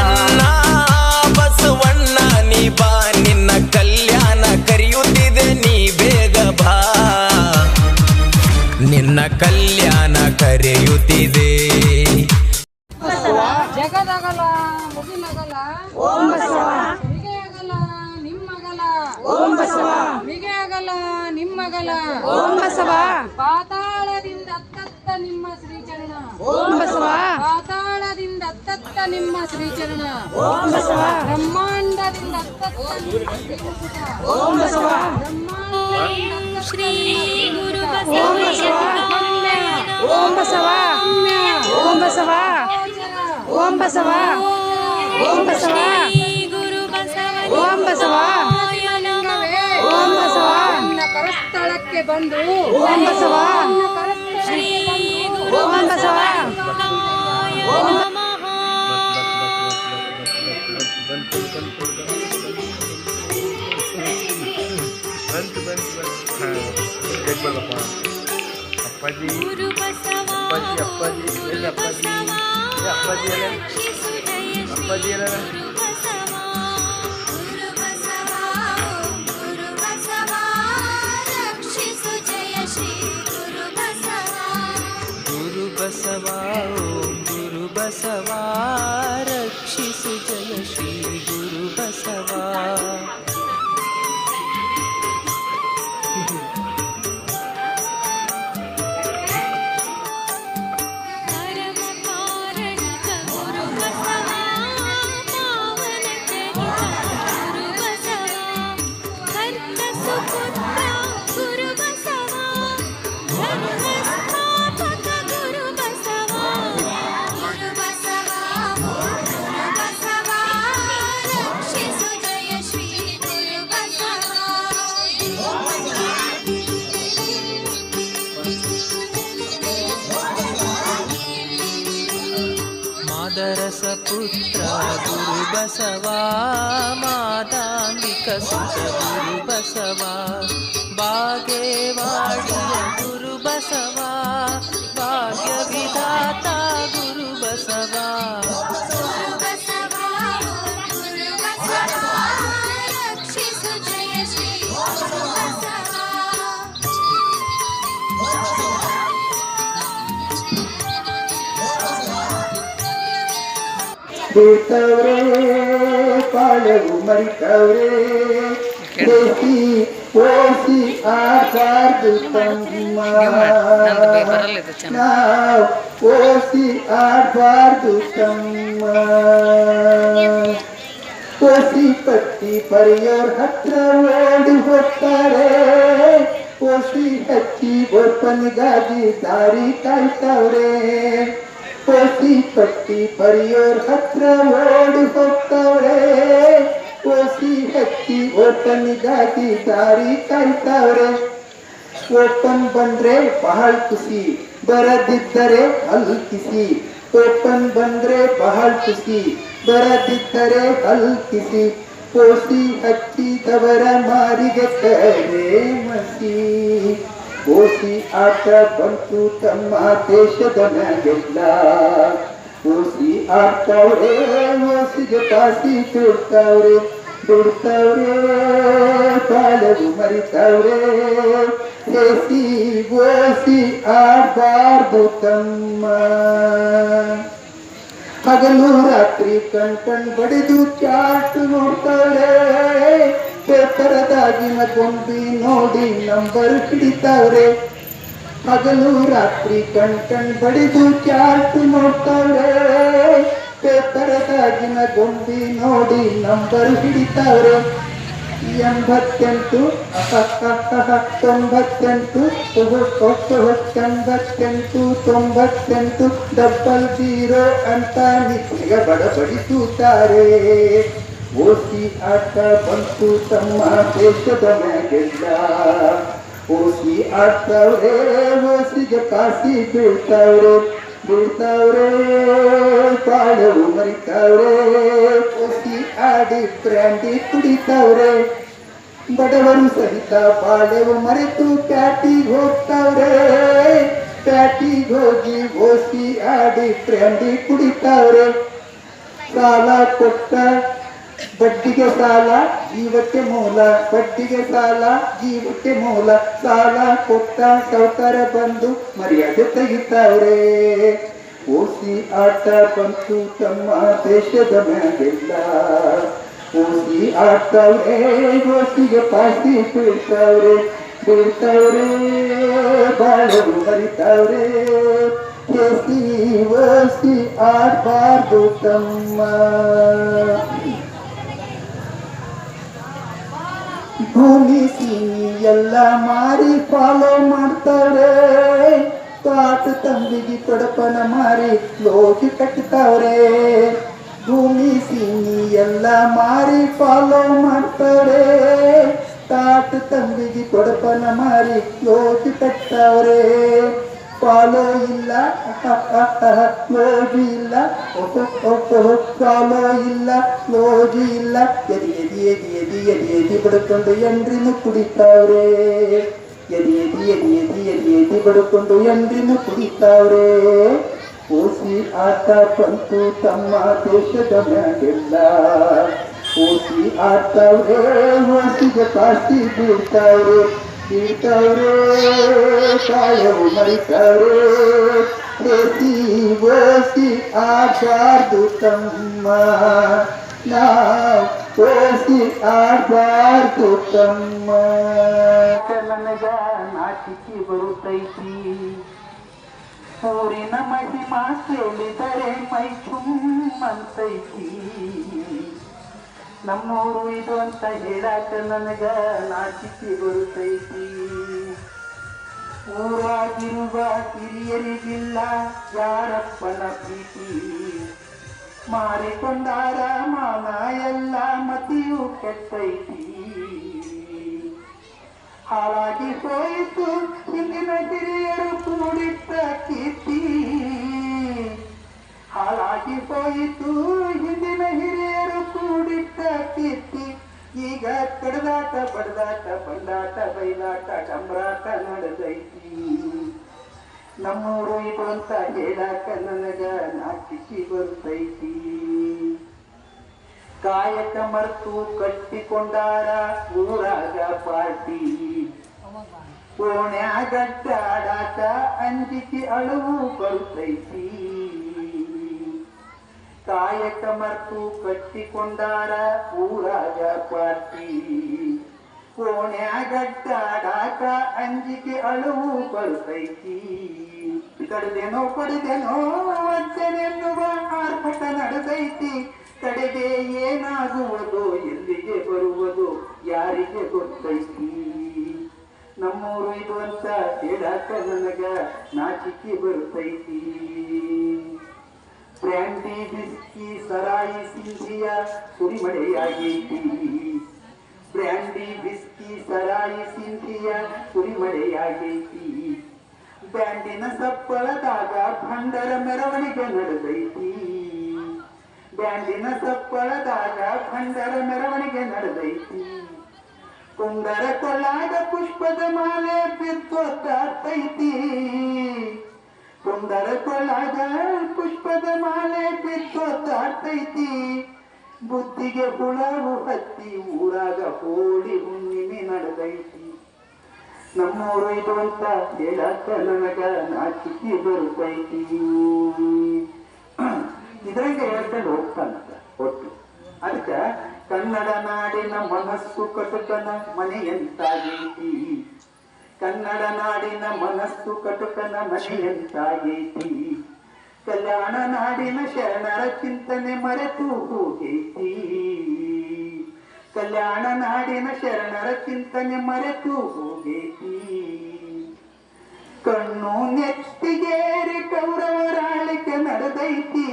ಅನ್ನ ಬಸವಣ್ಣ ನೀ ಬಾ ನಿನ್ನ ಕಲ್ಯಾಣ ಕರೆಯುತ್ತಿದೆ ನೀ ಬೇಗ ಬಾ. ನಿನ್ನ ಕಲ್ಯಾಣ ಕರೆಯುತ್ತಿದೆ. ಜಗದಗಲ ಮುಗಿಲಗಲ ಓಂ ಬಸವ. ಮಿಗೆಯಗಲ ನಿಮ್ಮಗಲ. ಓಂ ಬಸವ. ಮಿಗೆಯಗಲ ನಿಮ್ಮಗಲ. ಓಂ ಬಸವ. ಪಾತಾಳದಿಂದ ಅತ್ತತ್ತ ನಿಮ್ಮ ಶ್ರೀಚರಣ. ಓಂ ಬಸವ. ಪಾತಾಳದಿಂದ ಅತ್ತತ್ತ ನಿಮ್ಮ ಶ್ರೀಚರಣ. ಬ್ರಹ್ಮಾಂಡದಿಂದ ಅತ್ತತ್ತ ಓಂ ಬಸವ ಬ್ರಹ್ಮಾಂಡದಿಂದ ಶ್ರೀ ಗುರು ಓಂ ಬಸವ ಓಂ ಬಸವ ಓಂ ಬಸವ ಓಂ ಬಸವ ಓಂ ಬಸವ ಓಂ ಬಸವ ಕರಸ್ಥಳಕ್ಕೆ ಬಂದು ಓಂ ಬಸವ ನಿನ್ನ ಕರಸ್ಥಳಕ್ಕೆ ಬಂದು ಓಂ ಬಸವ ಬಂತು ಬಂತು ಬಂತು ಹಾಂ ಹೇಳ್ಬೋದಪ್ಪ ಅಪ್ಪಾಜಿ ಅಪ್ಪಾಜಿ ಅಪ್ಪಾಜಿ ಎಲ್ಲಿ ಅಪ್ಪಾಜಿ ಏ ಅಪ್ಪಾಜಿ ಎಲ್ಲ ಅಪ್ಪಾಜಿ ಎಲ್ಲ ಗುರು ಬಸವ ಓಂ ಗುರು ಬಸವ ರಕ್ಷಿಸು ಜಯ ಶ್ರೀ ಗುರು ಬಸವ सुदरसपुत्र गुरुबसवा माताम्बिकसुत गुरुबसवा बागेवाडिय गुरु ಬಿಡ್ತವ್ರೆ ಪಾಳೆವು ಮರಿತವ್ರೆ ದೇಸಿ ಓಸಿ ಆಡಬಾರ್ದು ತಮ್ಮ ನಾವು ಓಸಿ ಆಡಬಾರ್ದು ತಮ್ಮ ಓಸಿ ಪಟ್ಟಿ ಪರಿಯೋರ್ ಹತ್ರ ಓಡಿ ಹೋಗ್ತಾರೆ ಓಸಿ ಹಚ್ಚಿ ಒಪ್ಪನಿಗಾಗಿ ದಾರಿ ಕಾಯ್ತವ್ರೆ ಓಸಿ ಪಟ್ಟಿ ಪರಿಯೋರ್ ಹತ್ರ ಓಡಿ ಹೋಗ್ತವ್ರೆ ಓಸಿ ಹಚ್ಚಿ ಓಪನಿಗಾಗಿ ದಾರಿ ಕಾಯ್ತವ್ರೆ ಓಪನ್ ಬಂದ್ರೆ ಬಹಳ ಖುಷಿ, ಬರದಿದ್ದರೆ ಹಲ್ಕಿಸಿ. ಓಪನ್ ಬಂದ್ರೆ ಬಹಳ ಖುಷಿ, ಬರದಿದ್ದರೆ ಹಲ್ಕಿಸಿ. ಪೋಸಿ ಹಚ್ಚಿದವರ ಮಾರಿಗೆ ಕರೆ ಮಸಿ. ಓಸಿ ಆಟ ಬಂತು ತಮ್ಮ ದೇಶದ ಮ್ಯಾಗೆಲ್ಲ. ಓಸಿ ಆಡ್ತಾವ್ರೆ ಓಸಿಗೆ ಪಾಸಿ ಬಿಡ್ತಾವ್ರೆ ಬಿಡ್ತಾವ್ರೆ ಕಾಲವು ಮರಿತಾವ್ರೆ. ಏಸಿ ಓಸಿ ಆಡ್ಬಾರ್ದು ತಮ್ಮ. ಹಗಲು ರಾತ್ರಿ ಕಣ್ ಕಣ್ ಬಡಿದು ಚಾಟ್ ನೋಡ್ತಾವ್ರೆ. ಪೇಪರದಾಗಿನ ಗೊಂಬಿ ನೋಡಿ ನಂಬರ್ ಹಿಡಿತಾವ್ರೆ. ಹಗಲು ರಾತ್ರಿ ಕಣ್ ಕಣ್ ಬಡಿದು ಚಾಟ್ ನೋಡ್ತಾವ್ರೆ. ಪೇಪರದಾಗಿನ ಗೊಂಬಿ ನೋಡಿ ನಂಬರ್ ಹಿಡಿತಾವ್ರೆ. ಎಂಬತ್ತೆಂಟು ತೊಂಬತ್ತೆಂಟು ಎಂಬತ್ತೆಂಟು ತೊಂಬತ್ತೆಂಟು, ಡಬಲ್ ಜೀರೋ ಅಂತ ನಿತ್ಯ ಬಡಬಡಿಸುತ್ತಾರೆ ಓಸಿ ಆಟ ಬಂತು ತಮ್ಮ ದೇಶದ ಮ್ಯಾಗೆಲ್ಲ ಓಸಿ ಆಡ್ತಾವ್ರೆ ಓಸಿಗೆ ಪಾಸಿ ಬೀಳ್ತಾವ್ರೆ ಬೀಳ್ತಾವ್ರೆ ಬಾಳವು ಮರಿತಾವ್ರೆ ಓಸಿ ಆಡಿ ಬ್ರ್ಯಾಂಡಿ ಕುಡಿತಾವ್ರೆ ಬಡವರು ಸಹಿತ ಬಾಳೆವು ಮರೆತು ಪ್ಯಾಟಿಗೆ ಹೋಗ್ತಾವ್ರೆ ಪ್ಯಾಟಿಗೆ ಹೋಗಿ ಓಸಿ ಆಡಿ ಬ್ರ್ಯಾಂಡಿ ಕುಡಿತಾವ್ರೆ ಸಾಲ ಕೊಟ್ಟ ಬಡ್ಡಿಗೆ ಸಾಲ, ಜೀವಕ್ಕೆ ಮೂಲ. ಬಡ್ಡಿಗೆ ಸಾಲ, ಜೀವಕ್ಕೆ ಮೂಲ. ಸಾಲ ಕೊಟ್ಟ ಸೌತರ ಬಂದು ಮರ್ಯಾದೆ ತೆಗಿತಾವ್ರೆ. ಓಸಿ ಆಟ ಬಂತು ತಮ್ಮ ದೇಶದ ಮ್ಯಾಗೆಲ್ಲ. ಓಸಿ ಆಡ್ತಾವ್ರೆ ಓಸಿಗೆ ಪಾಸಿ ಬೀಳ್ತಾವ್ರೆ. ಬೀಳ್ತಾವ್ರೆ ಬಾಳು ಮರಿತಾವ್ರೆ ಓಸಿ ಓಸಿ ಆಡ್ಬಾರ್ದು ತಮ್ಮ. ಭೂಮಿ ಸೀನಿ ಎಲ್ಲ ಮಾರಿ ಫಾಲೋ ಮಾಡ್ತಾವ್ರೆ ಕಾಟು ತಂಬಿಗೆ ಕೊಡಪನ ಮಾರಿ ಲೋಕಿ ಕಟ್ತಾವ್ರೆ ಭೂಮಿ ಸೀನಿ ಎಲ್ಲ ಮಾರಿ ಫಾಲೋ ಮಾಡ್ತಾವ್ರೆ ಕಾಟು ತಂಬಿಗೆ ಕೊಡಪನ ಮಾರಿ ಲೋಕಿ ಕಟ್ತಾವ್ರೆ ಫಾಲೋ ಇಲ್ಲ ಲೋಜಿ ಇಲ್ಲ ಫಾಲೋ ಇಲ್ಲ ಲೋಜಿ ಇಲ್ಲ ಎದಿ ಎದಿ ಎದಿ ಎದಿ ಎದಿ ಎದಿ ಬಡ್ಕೊಂಡು ಎಂಡ್ರಿನು ಕುಡಿತಾವ್ರೆ ಎದಿ ಎದಿ ಎದಿ ಎದಿ ಎದಿ ಎದಿ ಬಡ್ಕೊಂಡು ಎಂಡ್ರಿನು ಕುಡಿತಾವ್ರೆ ಓಸಿ ಆಟ ಬಂತು ತಮ್ಮ ದೇಶದ ಮ್ಯಾಗೆಲ್ಲ ಓಸಿ ಆಡ್ತಾವ್ರೆ ಓಸಿಗೆ ಪಾಸ್ತಿ ಬೀಳ್ತಾವ್ರೆ ಬೀಳ್ತಾವ್ರೆ ಕಾಯವು ಮರಿತಾವ್ರೆ ಓಸಿ ಓಸಿ ಆಡಬಾರ್ದು ತಮ್ಮ ನಾವು ಓಸಿ ಆಡಬಾರ್ದು ತಮ್ಮ ನನಗ ನಾಚಿಕೆ ಬರುತ್ತೈತಿ ಊರಿನ ನಮ್ಮೂರು ಇದು ಅಂತ ಹೇಳಾಕ ನನಗ ನಾಚಿಕೆ ಬರುತ್ತೈತಿ ಊರಾಗಿರುವ ಹಿರಿಯರಿಗಿಲ್ಲ ಯಾರಪ್ಪನ ಪ್ರೀತಿ. ಮಾರಿಕೊಂಡಾರ ಮಾನ ಎಲ್ಲ ಮತಿಯು ಕೆಟ್ಟೈತಿ. ಹಾಳಾಗಿ ಹೋಯಿತು ಹಿಂದಿನ ಹಿರಿಯರು ಕೂಡಿಟ್ಟ ಕೀರ್ತಿ. ಹಾಳಾಗಿ ಹೋಯಿತು ಹಿಂದಿನ ಹಿರಿಯರು ಕೀರ್ತಿ ಈಗ ಕಡದಾಟ ಬಡದಾಟ ಬಂಡಾಟ ಬೈಲಾಟ ಡಂಬರಾಟ ನಡೆದೈತಿ. ನಮ್ಮೂರು ಇದು ಅಂತ ಹೇಳಾಕ ನನಗ ನಾಚಿಕೆ ಬರ್ತೈತಿ. ಕಾಯಕ ಮರ್ತು ಕಟ್ಟಿಕೊಂಡಾರ ಊರಾಗ ಪಾರ್ಟಿ. ಓಣ್ಯಾಗಡ್ಡಾಡಾಟ ಅಂಜಿಕೆ ಅಳುವು ಬರ್ತೈತಿ. ಕಾಯಕ ಮರ್ತು ಕಟ್ಟಿಕೊಂಡಾರ ಊರಾಗ ಪಾರ್ಟಿ. ಓಣ್ಯಾಗಡ್ಡಾಡಾಟ ಅಂಜಿಕೆ ಅಳುವು ಬರ್ತೈತಿ ಕಡ್ದೇನೋ ಪಡೆದೇನೋ ಅಜ್ಜನೆನ್ನುವ ಆರ್ಭಟ ನಡೆದೈತಿ. ಕಡೆಗೆ ಏನಾಗುವುದು, ಎಲ್ಲಿಗೆ ಬರುವುದು, ಯಾರಿಗೆ ಗೊತ್ತೈತಿ. ನಮ್ಮೂರು ಇದು ಅಂತ ಹೇಳಾಕ ನನಗ ನಾಚಿಕೆ ಬರ್ತೈತಿ. ಬ್ರ್ಯಾಂಡಿ ಬಿಸ್ಕಿ ಸರಾಯಿ ಸಿಂಧಿಯ ಸುರಿಮಳೆಯಾಗೈತಿ ಬ್ರ್ಯಾಂಡಿ ಬಿಸ್ಕಿ ಸರಾಯಿ ಸಿಂಧಿಯ ಸುರಿಮಳೆಯಾಗೈತಿ ಬ್ಯಾಂಡಿನ ಸಪ್ಪಳದಾಗ ಭಂಡರ ಮೆರವಣಿಗೆ ನಡೆದೈತಿ. ಬ್ಯಾಂಡಿನ ಸಪ್ಪಳದಾಗ ಭಂಡರ ಮೆರವಣಿಗೆ ನಡೆದೈತಿ. ಕುಂದರ ಕೊಳ್ಳಾಗ ಪುಷ್ಪದ ಮಾಲೆ ಬಿತ್ತೊತ್ತೈತಿ ಕುಂದರ ಕೊಳ್ಳಾಗ ಪುಷ್ಪದ ಮಾಲೆ ಬಿತ್ತೊತ್ತೈತಿ ಬುದ್ಧಿಗೆ ಹುಳವು ಹತ್ತಿ ಊರಾಗ ಹೋಳಿ ಹುಣ್ಣಿಮೆ ನಡೆದೈತಿ. ನಮ್ಮೂರು ಇದು ಅಂತ ಹೇಳಕ್ಕ ನನಗ ನಾಚಿಕೆ ಬರ್ತೈತಿ. ಇದ್ರಂಗೆ ಹೇಳ್ಕೊಂಡು ಹೋಗ್ತಾನಂತ ಒಟ್ಟು. ಅದಕ್ಕೆ ಕನ್ನಡ ನಾಡಿನ ಮನಸ್ಸು ಕಟುಕನ ಮನೆಯಂತಾಗೈತಿ ಕನ್ನಡ ನಾಡಿನ ಮನಸ್ಸು ಕಟುಕನ ಮನೆಯಂತಾಗೈತಿ ಕಲ್ಯಾಣ ನಾಡಿನ ಶರಣರ ಚಿಂತನೆ ಮರೆತು ಹೋಗೈತಿ. ಕಲ್ಯಾಣ ನಾಡಿನ ಶರಣರ ಚಿಂತನೆ ಮರೆತು ಹೋಗೈತಿ. ಕಣ್ಣು ನೆತ್ತಿಗೇರಿ ಕೌರವರಾಳಿಕೆ ನಡೆದೈತಿ.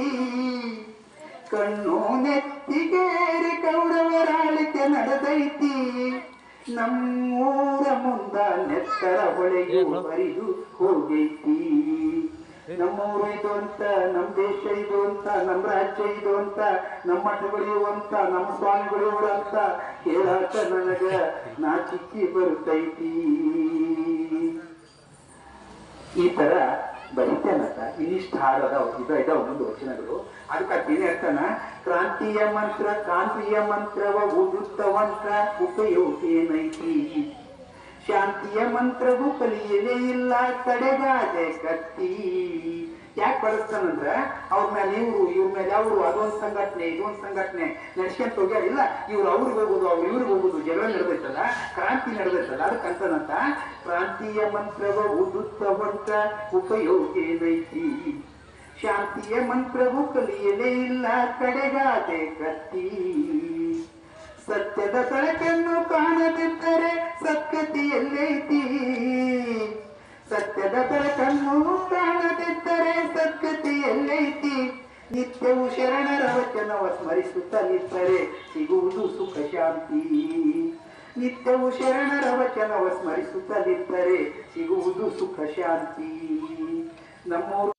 ಕಣ್ಣು ನೆತ್ತಿಗೇರಿ ಕೌರವರಾಳಿಕೆ ನಡೆದೈತಿ. ನಮ್ಮೂರ ಮುಂದ ನೆತ್ತರ ಹೊಳೆಯು ಹರಿದು ಹೋಗೈತಿ. ನಮ್ಮೂರು ಇದು ಅಂತ ನಮ್ಮ ದೇಶ ಇದು ಅಂತ ನಮ್ ರಾಜ್ಯ ಇದು ಅಂತ ನಮ್ಮ ಮಠಗಳು ಇವು ಅಂತ ನಮ್ಮ ಸ್ವಾಮಿಗಳು ಇವು ಅಂತ ಹೇಳಾಕ ನನಗ ನಾಚಿಕ್ಕಿ ಬರ್ತೈತಿ. ಈ ತರ ಬರಿತೇನತ್ತ ಇನ್ನಿಷ್ಟು ಹಾಡು ಅದಾವ ಇದು ಇದಾವ ಒಂದು ವಚನಗಳು. ಅದಕ್ಕೆ ಅದೇನು ಹೇಳ್ತಾನ ಕ್ರಾಂತಿಯ ಮಂತ್ರ, ಕ್ರಾಂತಿಯ ಮಂತ್ರವ ಉದುತ್ತವಂತ ಉಪಯೋಗ ಏನೈತಿ ಶಾಂತಿಯ ಮಂತ್ರವು ಕಲಿಯಲೇ ಇಲ್ಲ ಕಡೆಗಾದೆ ಕತ್ತಿ. ಯಾಕೆ ಬಳಸ್ತಾನಂದ್ರ? ಅವ್ರ ಮೇಲೆ ಇವ್ರು, ಇವ್ರ ಮೇಲೆ ಅವರು ಅದೊಂದು ಸಂಘಟನೆ, ಇದೊಂದು ಸಂಘಟನೆ. ನಡ್ಸ್ಕೊಂತ ಹೋಗ್ಯಾರ? ಇಲ್ಲ, ಇವ್ರು ಅವ್ರಿಗೆ ಹೋಗೋದು ಅವ್ರು ಇವ್ರಿಗೆ ಹೋಗೋದು ಜಗಳ ನಡೆದೈತಲ್ಲ? ಕ್ರಾಂತಿ ನಡೆದೈತಲ್ಲ? ಅದಕ್ಕೆ ಅಂತನಂತ ಕ್ರಾಂತಿಯ ಮಂತ್ರವ ಉದುತ್ತವಂತ ಉಪಯೋಗ ಏನೈತಿ ಶಾಂತಿಯ ಮಂತ್ರವು ಕಲಿಯಲೇ ಇಲ್ಲ ಕಡೆಗಾದೆ ಕತ್ತಿ. ಸತ್ಯದ ಸರಕನ್ನು ಕಾಣದಿದ್ದರೆ ಸತ್ಕತಿಯಲ್ಲೈತಿ ಸತ್ಯದ ಬೆಳಕನ್ನು ಕಾಣದಿದ್ದರೆ ಸತ್ಕತಿಯಲ್ಲೈತಿ ನಿತ್ಯವು ಶರಣರ ವಚನವ ಸ್ಮರಿಸುತ್ತಲಿದ್ದರೆ ಸಿಗುವುದು ಸುಖ ಶಾಂತಿ ನಿತ್ಯವು ಶರಣರ ವಚನವ ಸ್ಮರಿಸುತ್ತಲಿದ್ದರೆ ಸಿಗುವುದು ಸುಖ ಶಾಂತಿ ನಮ್ಮೂರು